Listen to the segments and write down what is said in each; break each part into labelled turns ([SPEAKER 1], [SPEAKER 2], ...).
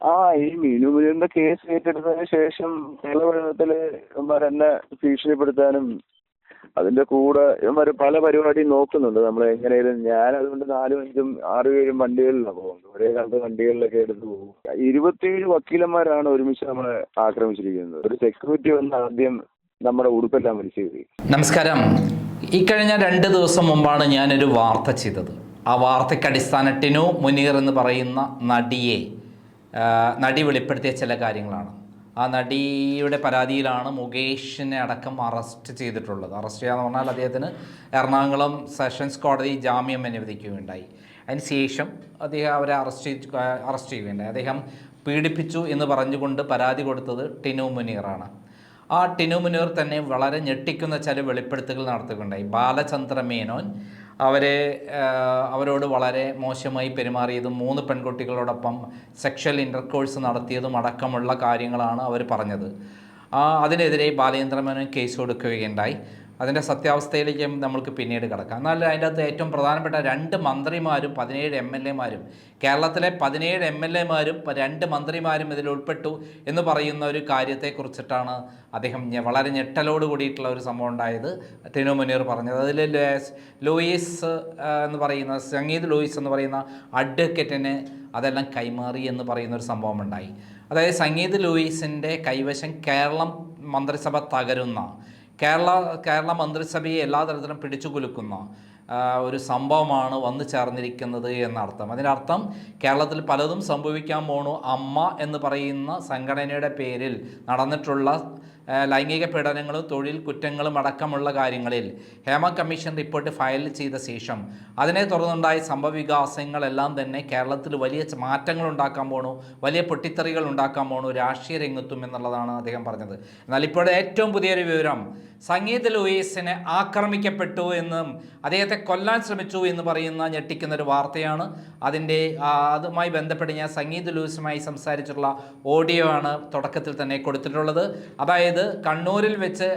[SPEAKER 1] ആ ഈ മീനു മുനീറിന്റെ കേസ് ഏറ്റെടുത്തതിന് ശേഷം കേരളത്തിൽ ഇവന്മാരെന്നെ ഭീഷണിപ്പെടുത്താനും അതിന്റെ കൂടെ ഇവന്മാർ പല പരിപാടിയും നോക്കുന്നുണ്ട്. നമ്മൾ എങ്ങനെയാലും ഞാൻ അതുകൊണ്ട് നാലും അഞ്ചും ആറും ഏഴും വണ്ടികളിലാണ് പോകുന്നത്. ഒരേ കാലത്ത് വണ്ടികളിലൊക്കെ എടുത്ത് പോകും. ഇരുപത്തിയേഴ് വക്കീലന്മാരാണ് ഒരുമിച്ച് നമ്മളെ ആക്രമിച്ചിരിക്കുന്നത്. ഒരു സെക്യൂരിറ്റി വന്ന് ആദ്യം നമ്മുടെ ഉടുപ്പെല്ലാം വലിച്ചു കയറി
[SPEAKER 2] നമസ്കാരം. ഇക്കഴിഞ്ഞ രണ്ട് ദിവസം മുമ്പാണ് ഞാനൊരു വാർത്ത ചെയ്തത്. ആ വാർത്തയ്ക്ക് അടിസ്ഥാന ടിനു മുനീർ എന്ന് പറയുന്ന നടിയെ നടി വെളിപ്പെടുത്തിയ ചില കാര്യങ്ങളാണ്. ആ നടിയുടെ പരാതിയിലാണ് മുകേഷിനെ അടക്കം അറസ്റ്റ് ചെയ്തിട്ടുള്ളത്. അറസ്റ്റ് ചെയ്യാന്ന് പറഞ്ഞാൽ അദ്ദേഹത്തിന് എറണാകുളം സെഷൻസ് കോടതി ജാമ്യം അനുവദിക്കുകയുണ്ടായി. അതിനുശേഷം അദ്ദേഹം അവരെ അറസ്റ്റ് അറസ്റ്റ് ചെയ്യുകയുണ്ടായി. അദ്ദേഹം പീഡിപ്പിച്ചു എന്ന് പറഞ്ഞുകൊണ്ട് പരാതി കൊടുത്തത് ടിനു മുനീറാണ്. ആ ടിനു മുനീർ തന്നെ വളരെ ഞെട്ടിക്കുന്ന ചില വെളിപ്പെടുത്തുകൾ നടത്തുകയുണ്ടായി. ബാലചന്ദ്ര മേനോൻ അവരെ അവരോട് വളരെ മോശമായി പെരുമാറിയതും മൂന്ന് പെൺകുട്ടികളോടൊപ്പം സെക്ഷൽ ഇന്റർകോഴ്സ് നടത്തിയതും അടക്കമുള്ള കാര്യങ്ങളാണ് അവർ പറഞ്ഞത്. അതിനെതിരെ ബാലചന്ദ്രമേനോൻ കേസ് കൊടുക്കുകയുണ്ടായി. അതിന്റെ സത്യാവസ്ഥയിലേക്കും നമ്മൾക്ക് പിന്നീട് കിടക്കാം. എന്നാൽ അതിന്റെ അകത്ത് ഏറ്റവും പ്രധാനപ്പെട്ട രണ്ട് മന്ത്രിമാരും പതിനേഴ് എം എൽ എമാരും കേരളത്തിലെ പതിനേഴ് എം എൽ എമാരും രണ്ട് മന്ത്രിമാരും ഇതിൽ ഉൾപ്പെട്ടു എന്ന് പറയുന്ന ഒരു കാര്യത്തെക്കുറിച്ചിട്ടാണ് അദ്ദേഹം വളരെ ഞെട്ടലോട് കൂടിയിട്ടുള്ള ഒരു സംഭവം ഉണ്ടായത്. ടിനു മുനീർ പറഞ്ഞത്. അതിൽ ലൂയിസ് എന്ന് പറയുന്ന സംഗീത് ലൂയിസ് എന്ന് പറയുന്ന അഡ്വക്കറ്റിന് അതെല്ലാം കൈമാറി എന്ന് പറയുന്ന ഒരു സംഭവം ഉണ്ടായി. അതായത് സംഗീത് ലൂയിസിന്റെ കൈവശം കേരളം മന്ത്രിസഭ തകരുന്ന കേരള കേരള മന്ത്രിസഭയെ എല്ലാ തരത്തിലും പിടിച്ചു കുലുക്കുന്ന. ഒരു സംഭവമാണ് വന്നു ചേർന്നിരിക്കുന്നത് എന്നർത്ഥം. അതിനർത്ഥം കേരളത്തിൽ പലതും സംഭവിക്കാൻ പോണു അമ്മ എന്ന് പറയുന്ന സംഘടനയുടെ പേരിൽ നടന്നിട്ടുള്ള ലൈംഗിക പീഡനങ്ങളും തൊഴിൽ കുറ്റങ്ങളും അടക്കമുള്ള കാര്യങ്ങളിൽ ഹേമ കമ്മീഷൻ റിപ്പോർട്ട് ഫയൽ ചെയ്ത ശേഷം അതിനെ തുടർന്നുണ്ടായ സംഭവവികാസങ്ങളെല്ലാം തന്നെ കേരളത്തിൽ വലിയ മാറ്റങ്ങൾ ഉണ്ടാക്കാൻ പോണു വലിയ പൊട്ടിത്തെറികൾ ഉണ്ടാക്കാൻ പോണു രാഷ്ട്രീയ രംഗത്തും എന്നുള്ളതാണ് അദ്ദേഹം പറഞ്ഞത്. എന്നാൽ ഇപ്പോൾ ഏറ്റവും പുതിയൊരു വിവരം സംഗീത ലൂയിസിനെ ആക്രമിക്കപ്പെട്ടു എന്നും അദ്ദേഹത്തെ കൊല്ലാൻ ശ്രമിച്ചു എന്ന് പറയുന്ന ഞെട്ടിക്കുന്ന ഒരു വാർത്തയാണ്. അതിന്റെ അതുമായി ബന്ധപ്പെട്ട് ഞാൻ സംഗീത ലൂയിസുമായി സംസാരിച്ചിട്ടുള്ള ഓഡിയോ ആണ് തുടക്കത്തിൽ തന്നെ കൊടുത്തിട്ടുള്ളത്. അതായത് കണ്ണൂരിൽ വെച്ച്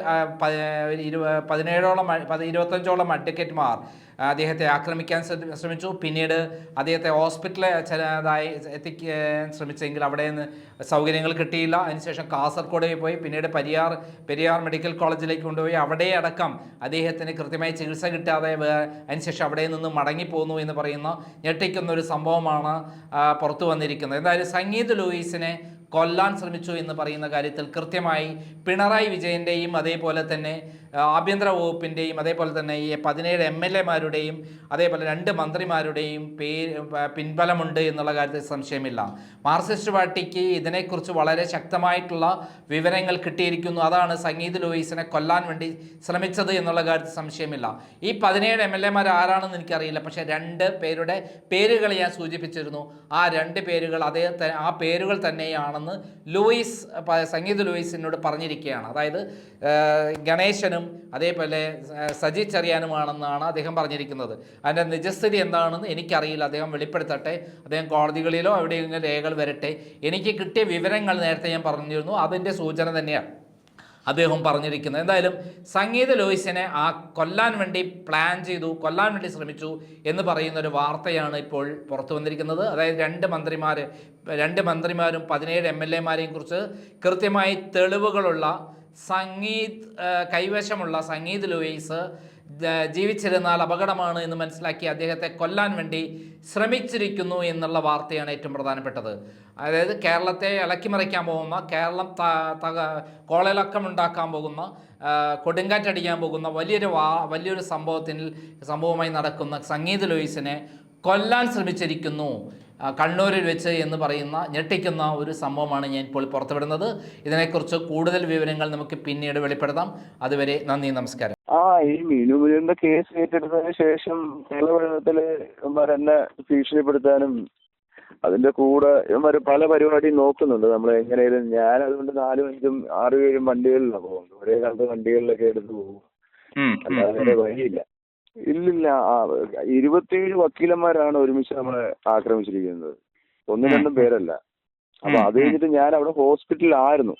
[SPEAKER 2] പതിനേഴോളം ഇരുപത്തഞ്ചോളം അഡ്വക്കേറ്റുമാർ അദ്ദേഹത്തെ ആക്രമിക്കാൻ ശ്രമിച്ചു. പിന്നീട് അദ്ദേഹത്തെ ഹോസ്പിറ്റലിൽ ചിലതായി എത്തിക്കാൻ ശ്രമിച്ചെങ്കിൽ അവിടെ നിന്ന് സൗകര്യങ്ങൾ കിട്ടിയില്ല. അതിനുശേഷം കാസർഗോഡ് പോയി. പിന്നീട് പരിയാർ പെരിയാർ മെഡിക്കൽ കോളേജിലേക്ക് കൊണ്ടുപോയി. അവിടെ അടക്കം അദ്ദേഹത്തിന് കൃത്യമായി ചികിത്സ കിട്ടാതെ അതിനുശേഷം അവിടെ നിന്ന് മടങ്ങിപ്പോന്നു എന്ന് പറയുന്ന ഞെട്ടിക്കുന്ന ഒരു സംഭവമാണ് പുറത്തു വന്നിരിക്കുന്നത്. എന്തായാലും സംഗീത് ലൂയിസിനെ കൊല്ലാൻ ശ്രമിച്ചു എന്ന് പറയുന്ന കാര്യത്തിൽ കൃത്യമായി പിണറായി വിജയന്റെയും അതേപോലെ തന്നെ ആഭ്യന്തര വകുപ്പിന്റെയും അതേപോലെ തന്നെ ഈ പതിനേഴ് എം എൽ എമാരുടെയും അതേപോലെ രണ്ട് മന്ത്രിമാരുടെയും പേര് പിൻബലമുണ്ട് എന്നുള്ള കാര്യത്തിൽ സംശയമില്ല. മാർക്സിസ്റ്റ് പാർട്ടിക്ക് ഇതിനെക്കുറിച്ച് വളരെ ശക്തമായിട്ടുള്ള വിവരങ്ങൾ കിട്ടിയിരിക്കുന്നു. അതാണ് സംഗീത് ലൂയിസിനെ കൊല്ലാൻ വേണ്ടി ശ്രമിച്ചത് എന്നുള്ള കാര്യത്തിൽ സംശയമില്ല. ഈ പതിനേഴ് എം എൽ എമാർ ആരാണെന്ന് എനിക്കറിയില്ല. പക്ഷേ രണ്ട് പേരുടെ പേരുകൾ ഞാൻ സൂചിപ്പിച്ചിരുന്നു. ആ രണ്ട് പേരുകൾ അതേ ആ പേരുകൾ തന്നെയാണെന്ന് ലൂയിസ് സംഗീത് ലൂയിസിനോട് പറഞ്ഞിരിക്കുകയാണ്. അതായത് ആ, ഗണേശനും അതേപോലെ സജി ചെറിയാനുമാണെന്നാണ് അദ്ദേഹം പറഞ്ഞിരിക്കുന്നത്. അതിന്റെ നിജസ്ഥിതി എന്താണെന്ന് എനിക്കറിയില്ല. അദ്ദേഹം വെളിപ്പെടുത്തട്ടെ. അദ്ദേഹം കോടതികളിലോ എവിടെയെങ്കിലും രേഖകൾ വരട്ടെ. എനിക്ക് കിട്ടിയ വിവരങ്ങൾ നേരത്തെ ഞാൻ പറഞ്ഞിരുന്നു. അതിന്റെ സൂചന തന്നെയാണ് അദ്ദേഹം പറഞ്ഞിരിക്കുന്നത്. എന്തായാലും സംഗീത ലോയിസിനെ ആ കൊല്ലാൻ വേണ്ടി പ്ലാൻ ചെയ്തു കൊല്ലാൻ വേണ്ടി ശ്രമിച്ചു എന്ന് പറയുന്ന ഒരു വാർത്തയാണ് ഇപ്പോൾ പുറത്തു വന്നിരിക്കുന്നത്. അതായത് രണ്ട് മന്ത്രിമാർ രണ്ട് മന്ത്രിമാരും പതിനേഴ് എം എൽ എമാരെയും കുറിച്ച് കൃത്യമായി തെളിവുകളുള്ള സംഗീത് കൈവശമുള്ള സംഗീത് ലൂയിസ് ജീവിച്ചിരുന്നാൽ അപകടമാണ് എന്ന് മനസ്സിലാക്കി അദ്ദേഹത്തെ കൊല്ലാൻ വേണ്ടി ശ്രമിച്ചിരിക്കുന്നു എന്നുള്ള വാർത്തയാണ് ഏറ്റവും പ്രധാനപ്പെട്ടത്. അതായത് കേരളത്തെ ഇളക്കിമറിക്കാൻ പോകുന്ന കേരളം ത- കോളയിളക്കം ഉണ്ടാക്കാൻ പോകുന്ന കൊടുങ്കാറ്റടിക്കാൻ പോകുന്ന വലിയൊരു വാ വലിയൊരു സംഭവത്തിൽ സംഭവമായി നടക്കുന്ന സംഗീത ലൂയിസിനെ കൊല്ലാൻ ശ്രമിച്ചിരിക്കുന്നു. കണ്ണൂരിൽ വെച്ച് എന്ന് പറയുന്ന ഞെട്ടിക്കുന്ന ഒരു സംഭവമാണ് ഞാൻ ഇപ്പോൾ പുറത്തുവിടുന്നത്. ഇതിനെക്കുറിച്ച് കൂടുതൽ വിവരങ്ങൾ നമുക്ക് പിന്നീട് വെളിപ്പെടുത്താം. അതുവരെ നന്ദി നമസ്കാരം.
[SPEAKER 1] ആ ഈ മീനു മുനീറിന്റെ കേസ് ഏറ്റെടുത്തതിന് ശേഷം കേരളത്തിൽ ഇവന്മാർ എന്നെ ഭീഷണിപ്പെടുത്താനും അതിന്റെ കൂടെ ഇവന്മാർ പല പരിപാടിയും നോക്കുന്നുണ്ട്. നമ്മൾ എങ്ങനെയാലും ഞാൻ അതുകൊണ്ട് നാലും അഞ്ചും ആറും ഏഴും വണ്ടികളിലാണ് പോകുന്നത്. ഒരേ കാലത്ത് വണ്ടികളിലൊക്കെ എടുത്ത് പോകും. അല്ലാതെ വഴിയില്ല. ഇല്ലില്ല. ഇരുപത്തിയേഴ് വക്കീലന്മാരാണ് ഒരുമിച്ച് നമ്മളെ ആക്രമിച്ചിരിക്കുന്നത്. ഒന്നും രണ്ടും പേരല്ല. അപ്പൊ അത്. കഴിഞ്ഞിട്ട് ഞാൻ അവിടെ ഹോസ്പിറ്റലിലായിരുന്നു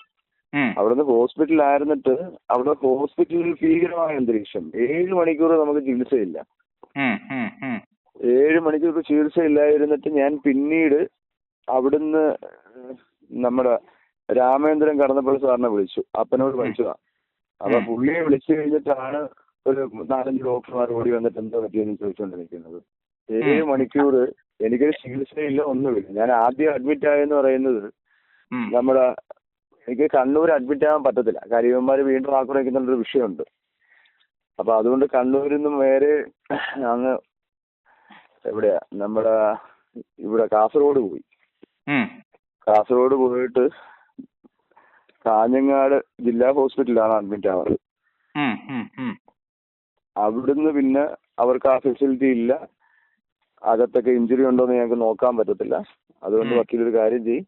[SPEAKER 1] അവിടുന്ന് ഹോസ്പിറ്റലിലായിരുന്നിട്ട് അവിടെ ഹോസ്പിറ്റലിൽ ഭീകരമായ അന്തരീക്ഷം. ഏഴ് മണിക്കൂർ നമുക്ക് ചികിത്സയില്ല. ഏഴ് മണിക്കൂർ ചികിത്സയില്ലായിരുന്നിട്ട് ഞാൻ പിന്നീട് അവിടുന്ന് നമ്മുടെ രാമേന്ദ്രൻ കടന്നപ്പള്ളി സാറിനെ വിളിച്ചു. അപ്പനോട് വിളിച്ചതാ അപ്പൊ. പുള്ളിയെ വിളിച്ചു കഴിഞ്ഞിട്ടാണ് ഒരു നാലഞ്ച് ഡോക്ടർമാർ ഓടി വന്നിട്ട് എന്താ പറ്റിയെന്ന് ചോദിച്ചുകൊണ്ടിരിക്കുന്നത് ഏഴ് മണിക്കൂർ എനിക്കൊരു ചികിത്സയില്ല ഒന്നുമില്ല. ഞാൻ ആദ്യം അഡ്മിറ്റ് ആയെന്ന് പറയുന്നത് നമ്മുടെ എനിക്ക് കണ്ണൂർ അഡ്മിറ്റ് ആവാൻ പറ്റത്തില്ല. കാര്യം ഇവന്മാര് വീണ്ടും ആക്രമിക്കുന്നുള്ളൊരു വിഷയമുണ്ട്. അപ്പൊ അതുകൊണ്ട് കണ്ണൂരിൽ നിന്നും നേരെ അങ്ങ് എവിടെയാ? നമ്മുടെ ഇവിടെ കാസർഗോഡ് പോയി. കാസർഗോഡ് പോയിട്ട് കാഞ്ഞങ്ങാട് ജില്ലാ ഹോസ്പിറ്റലാണ് അഡ്മിറ്റ്.
[SPEAKER 2] ഉം.
[SPEAKER 1] അവിടുന്ന് പിന്നെ അവർക്ക് ആ ഫെസിലിറ്റി ഇല്ല. അകത്തൊക്കെ ഇഞ്ചുറി ഉണ്ടോന്ന് ഞങ്ങൾക്ക് നോക്കാൻ പറ്റത്തില്ല. അതുകൊണ്ട്. വക്കീൽ ഒരു കാര്യം ചെയ്യും.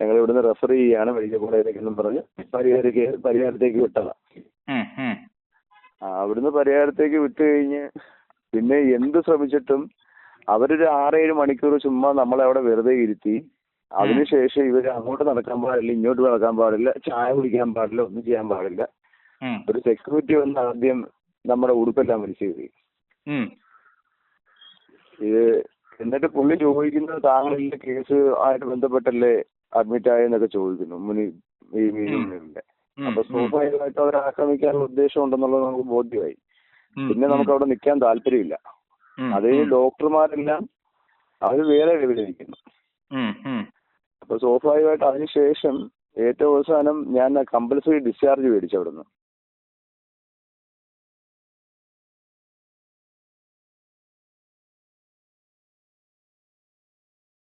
[SPEAKER 1] ഞങ്ങൾ ഇവിടുന്ന് റെഫർ ചെയ്യാണ് മെഡിക്കൽ കോളേജിലേക്കെന്നും പറഞ്ഞ് പരിഹാരത്തേക്ക് വിട്ടതാ.
[SPEAKER 2] ഉം. ഉം.
[SPEAKER 1] ആ, അവിടുന്ന് പരിഹാരത്തേക്ക് വിട്ട് കഴിഞ്ഞ് പിന്നെ എന്ത് ശ്രമിച്ചിട്ടും അവരൊരു ആറേഴ് മണിക്കൂർ ചുമ്മാ നമ്മളെ അവിടെ വെറുതെ ഇരുത്തി. അതിനുശേഷം ഇവർ അങ്ങോട്ട് നടക്കാൻ പാടില്ല ഇങ്ങോട്ട് നടക്കാൻ പാടില്ല ചായ കുടിക്കാൻ പാടില്ല ഒന്നും ചെയ്യാൻ പാടില്ല. ഒരു സെക്യൂരിറ്റി വന്ന് ആദ്യം നമ്മുടെ ഉടുപ്പെല്ലാം വലിച്ചു കയറി ഇത് എന്നിട്ട് പുള്ളി ചോദിക്കുന്നത് താങ്കളുടെ കേസ് ആയിട്ട് ബന്ധപ്പെട്ടല്ലേ അഡ്മിറ്റ് ആയെന്നൊക്കെ ചോദിക്കുന്നു. മുനി ഈ
[SPEAKER 2] മീനിന്റെ.
[SPEAKER 1] അപ്പൊ സ്വാഭാവികമായിട്ട് അവരെ ആക്രമിക്കാനുള്ള ഉദ്ദേശം ഉണ്ടെന്നുള്ളത് നമുക്ക് ബോധ്യമായി. പിന്നെ നമുക്ക് അവിടെ നിൽക്കാൻ താല്പര്യമില്ല. അത് ഡോക്ടർമാരെല്ലാം അവർ വേറെ
[SPEAKER 2] വിവരിക്കുന്നു.
[SPEAKER 1] അപ്പൊ സ്വാഭാവികമായിട്ട് അതിനുശേഷം ഏറ്റവും അവസാനം ഞാൻ കമ്പൽസറി ഡിസ്ചാർജ് മേടിച്ചു അവിടുന്ന്.